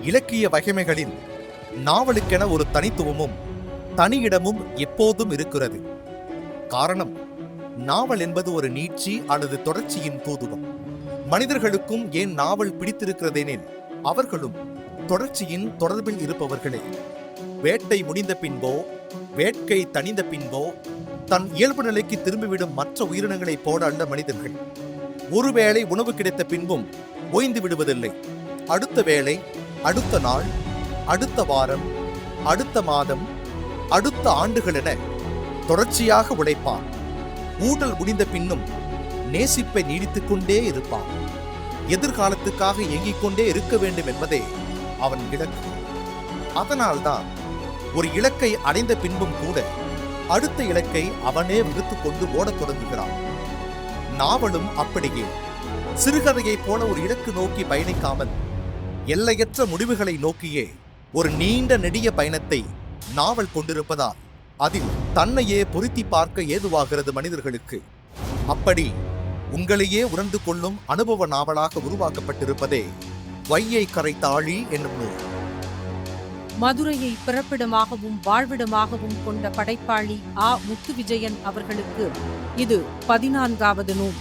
இலக்கிய வகைமைகளில் நாவலுக்கென ஒரு தனித்துவமும் தனியிடமும் எப்போதும் இருக்கிறது. காரணம் நாவல் என்பது ஒரு நீட்சி அல்லது தொடர்ச்சியின் தூதுவம். மனிதர்களுக்கும் ஏன் நாவல் பிடித்திருக்கிறதெனில் அவர்களும் தொடர்ச்சியின் தொடர்பில் இருப்பவர்களே. வேட்டை முடிந்த பின்போ வேட்கை தணிந்த பின்போ தன் இயல்பு நிலைக்கு திரும்பிவிடும் மற்ற உயிரினங்களைப் போல அல்ல மனிதர்கள். ஒருவேளை உணவு கிடைத்த பின்பும் ஓய்ந்து விடுவதில்லை. அடுத்த வேளை அடுத்த நாள் அடுத்த வாரம் அடுத்த மாதம் அடுத்த ஆண்டுகள் என தொடர்ச்சியாக உழைப்பான். ஊடல் முடிந்த பின்னும் நேசிப்பை நீடித்துக் கொண்டே இருப்பான். எதிர்காலத்துக்காக இயங்கிக் கொண்டே இருக்க வேண்டும் என்பதே அவன் இலக்கு. அதனால்தான் ஒரு இலக்கை அடைந்த பின்பும் கூட அடுத்த இலக்கை அவனே விடுத்துக் கொண்டு ஓடத் தொடங்குகிறான். நாவலும் அப்படியே. சிறுகதையைப் போல ஒரு இலக்கு நோக்கி பயணிக்காமல் எல்லையற்ற முடிவுகளை நோக்கியே ஒரு நீண்ட நெடிய பயணத்தை நாவல் கொண்டிருப்பதால் அதில் தன்னையே பொருத்தி பார்க்க ஏதுவாகிறது மனிதர்களுக்கு. அப்படி உங்களையே உணர்ந்து கொள்ளும் அனுபவ நாவலாக உருவாக்கப்பட்டிருப்பதே வையை கரை தாழி என்னும் நூல். மதுரையை பிறப்பிடமாகவும் வாழ்விடமாகவும் கொண்ட படைப்பாளி ஆ. முத்து விஜயன் அவர்களுக்கு இது பதினான்காவது நூல்.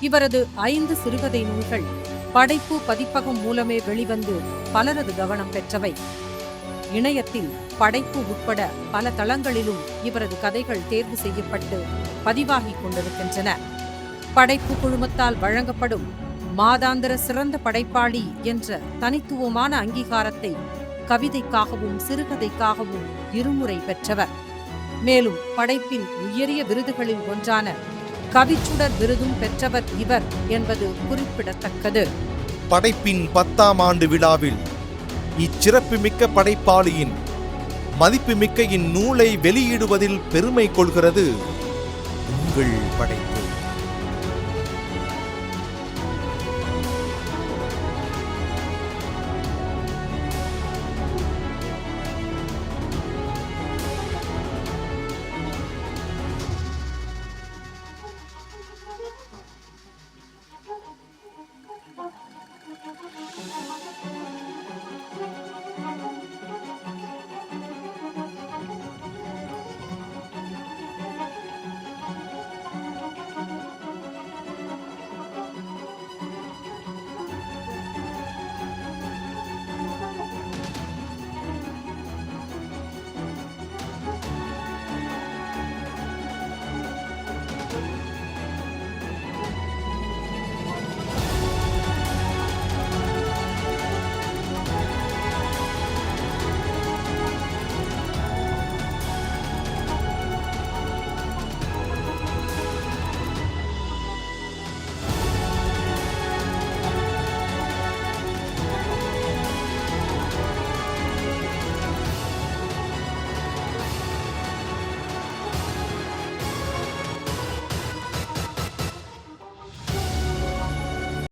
இவரது ஐந்து சிறுகதை நூல்கள் படைப்பு பதிப்பகம் மூலமே வெளிவந்து பலரது கவனம் பெற்றவை. இணையத்தில் படைப்பு உட்பட பல தளங்களிலும் இவரது கதைகள் தேர்வு செய்யப்பட்டு பதிவாகிக் கொண்டிருக்கின்றன. படைப்பு குழுமத்தால் வழங்கப்படும் மாதாந்திர சிறந்த படைப்பாளி என்ற தனித்துவமான அங்கீகாரத்தை கவிதைக்காகவும் சிறுகதைக்காகவும் இருமுறை பெற்றவர். மேலும் படைப்பின் உயரிய விருதுகளில் ஒன்றான கவிச்சுடர் விருதும் பெற்றவர் இவர் என்பது குறிப்பிடத்தக்கது. படைப்பின் பத்தாம் ஆண்டு விழாவில் இச்சிறப்புமிக்க படைப்பாளியின் மதிப்புமிக்க இந்நூலை வெளியிடுவதில் பெருமை கொள்கிறது. உங்கள் படைப்பு.